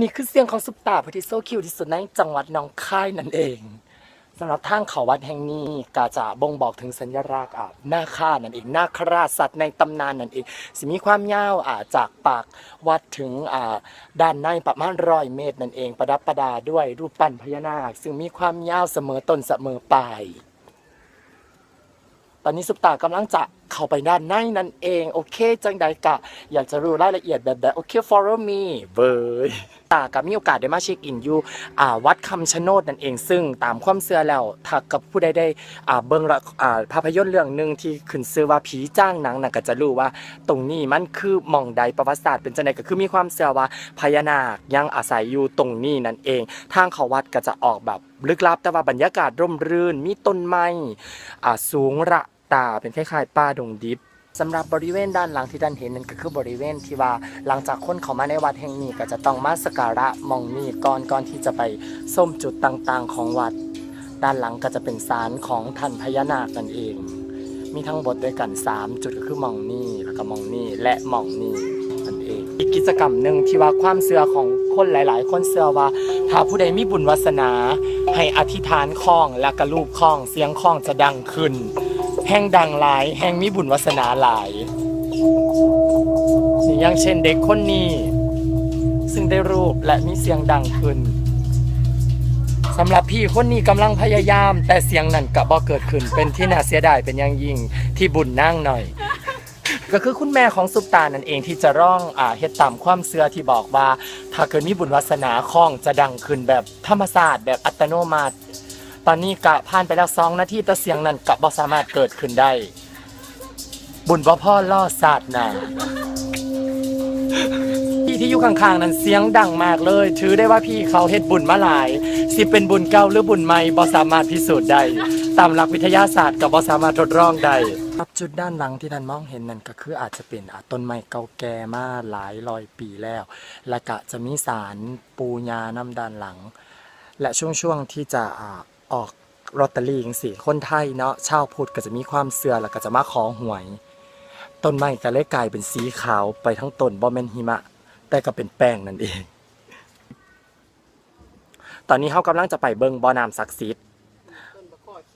นี่คือเสียงของซุปตาผู้ที่โซคิวที่สุดในจังหวัดหนองคายนั่นเองสำหรับทางเขาวัดแห่งนี้ก็จะบ่งบอกถึงสัญลักษณ์อ่าหน้าค่านั่นเองหน้าคราสัตว์ในตำนานนั่นเองสิมีความยาวอ่าจากปากวัดถึงอ่าด้านในประมาณร้อยเมตรนั่นเอง ประดับประดาด้วยรูปปั้นพญานาค ซึ่งมีความยาวเสมอต้นเสมอปลายตอนนี้ซุปตากำลังจะเข้าไปด้านในนั่นเอง โอเคจังใดกะ อยากจะรู้รายละเอียดแบบแบบโอเค follow me เบยตากับมีโอกาสได้มาเช็คอินอยู่อ่าวัดคำชะโนดนั่นเอง ซึ่งตามความเชื่อแล้วถ้ากับผู้ใดได้อ่าเบิ่งละอ่าภาพยนตร์เรื่องหนึ่งที่ขึ้นชื่อว่าผีจ้างหนังน่ะก็จะรู้ว่า ตรงนี้มันคือหม่องใดประวัติศาสตร์เป็นจังไดก็คือมีความเชื่อว่าพญานาคยังอาศัยอยู่ตรงนี้นั่นเอง ทางเขาวัดก็จะออกแบบลึกลับแต่ว่าบรรยากาศร่มรื่นมีต้นไม้อ่าสูงระ ตาเป็นคล้ายๆป่าดงดิบสำหรับบริเวณด้านหลังที่ท่านเห็นนั่นก็คือบริเวณที่ว่าหลังจากคนเข้ามาในวัดแห่งนี้ก็จะต้องมาสักการะมองนี้ก่อนก่อนที่จะไปส้มจุดต่างๆ ของวัด ด้านหลังก็จะเป็นศาลของท่านพญานาคนั่นเอง มีทั้งหมดด้วยกัน 3 จุดก็คือมองนี่แล้วก็มองนี่และมองนี่นั่นเอง อีกกิจกรรมหนึ่งที่ว่าความเชื่อของคนหลาย ๆ คนเชื่อว่า ถ้าผู้ใดมีบุญวาสนา ให้อธิษฐานข้องและกระลูบข้องเสียงข้องจะดังขึ้น แห่งดังหลาย แห่งมีบุญวาสนาหลายนี่อย่างเช่นเด็กคนนี้ ซึ่งได้รูปและมีเสียงดังขึ้นสำหรับพี่คนนี้กำลังพยายาม แต่เสียงนั้นกะบ่เกิดขึ้น เป็นที่น่าเสียดายเป็นอย่างยิ่งที่บุญนั่งหน่อย ก็คือคุณแม่ของซุปตานั่นเองที่จะร้องอ่าเฮ็ดตามความเชื่อที่บอกว่า ถ้าเกิดมีบุญวาสนาข้องจะดังขึ้นแบบธรรมศาสตร์แบบอัตโนมัติ ตอนนี้กะผ่านไปแล้วสองนาทีแต่เสียงนั้นกะบ่สามารถเกิดขึ้นได้ บุญบ่พ่อล่อศาสตร์นะพี่ที่อยู่ข้างๆนั้นเสียงดังมากเลย ถือได้ว่าพี่เขาเฮ็ดบุญมาหลาย สิเป็นบุญเก่าหรือบุญใหม่บ่สามารถพิสูจน์ได้ตามหลักวิทยาศาสตร์ก็บ่สามารถทดลองได้ครับจุดด้านหลังที่ท่านมองเห็นนั่นก็คืออาจจะเป็นต้นไม้เก่าแก่มาหลายร้อยปีแล้ว และก็จะมีสารปูญาน้ำด้านหลัง และช่วงๆที่จะ ออกลอตเตอรี่จังซี่คนไทยเนาะชาวพุทธก็จะมีความเสื่อแล้วก็จะมาขอหวย ต้นไม้ก็เลยกลายเป็นสีขาวไปทั้งต้นบ่แม่นหิมะ แต่ก็เป็นแป้งนั่นเอง ตอนนี้เขากำลังจะไปเบิงบ่อน้ำศักดิ์สิทธิ์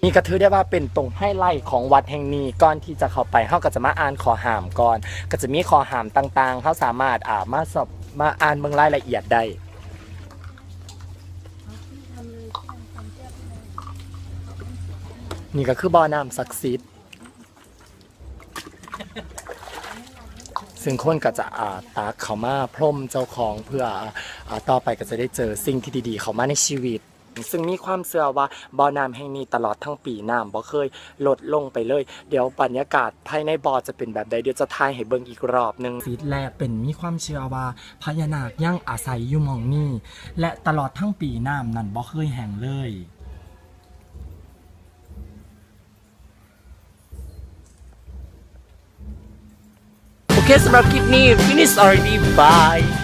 นี่ก็ถือได้ว่าเป็นตรงไฮไลท์ของวัดแห่งนี้ก่อนที่จะเข้าไปเขาก็จะมาอ่านขอหามก่อน ก็จะมีขอหามต่างๆเขาสามารถอ่ามาสอบมาอ่านเมืองรายละเอียดได้ นี่ก็คือบ่อน้ำศักดิ์สิทธิ์ซึ่งคนก็จะอาตากเขามาพรมเจ้าของเพื่ออต่อไปก็จะได้เจอสิ่งที่ดีๆ เขามาในชีวิต ซึ่งมีความเชื่อว่าบ่อน้ำแห่งนี้ตลอดทั้งปีน้ำบ่เคยลดลงไปเลย เดี๋ยวบรรยากาศภายในบ่อจะเป็นแบบใดเดี๋ยวจะทายให้เบิ่งอีกรอบหนึงสีแรกเป็นมีความเชื่อว่าพญานาคยังอาศัยอยู่มองนี้และตลอดทั้งปีน้ำนั้นบ่เคยแห้งเลย โอเคสำหรับคลิปนี้ finish already bye